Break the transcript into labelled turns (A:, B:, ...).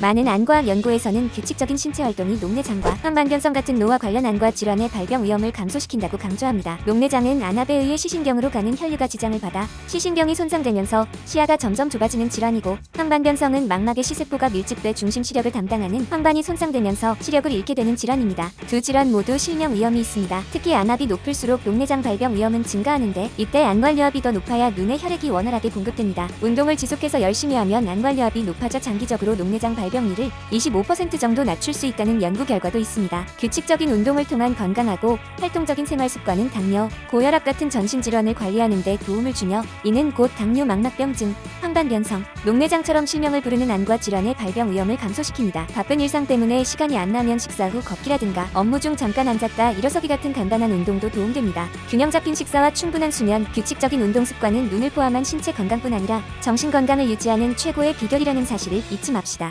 A: 많은 안과학 연구에서는 규칙적인 신체 활동이 녹내장과 황반변성 같은 노화 관련 안과 질환의 발병 위험을 감소시킨다고 강조합니다. 녹내장은 안압에 의해 시신경으로 가는 혈류가 지장을 받아 시신경이 손상되면서 시야가 점점 좁아지는 질환이고 황반변성은 망막의 시세포가 밀집돼 중심 시력을 담당하는 황반이 손상되면서 시력을 잃게 되는 질환입니다. 두 질환 모두 실명 위험이 있습니다. 특히 안압이 높을수록 녹내장 발병 위험은 증가하는데 이때 안관류압이 더 높아야 눈에 혈액이 원활하게 공급됩니다. 운동을 지속해서 열심히 하면 안관류압이 높아져 장기적으로 녹내장 발병률을 25% 정도 낮출 수 있다는 연구 결과도 있습니다. 규칙적인 운동을 통한 건강하고 활동적인 생활 습관은 당뇨, 고혈압 같은 전신 질환을 관리하는 데 도움을 주며 이는 곧 당뇨 망막병증, 황반변성, 녹내장처럼 실명을 부르는 안과 질환의 발병 위험을 감소시킵니다. 바쁜 일상 때문에 시간이 안 나면 식사 후 걷기라든가 업무 중 잠깐 앉았다 일어서기 같은 간단한 운동도 도움됩니다. 균형 잡힌 식사와 충분한 수면, 규칙적인 운동 습관은 눈을 포함한 신체 건강뿐 아니라 정신 건강을 유지하는 최고의 비결이라는 사실을 잊지 맙시다.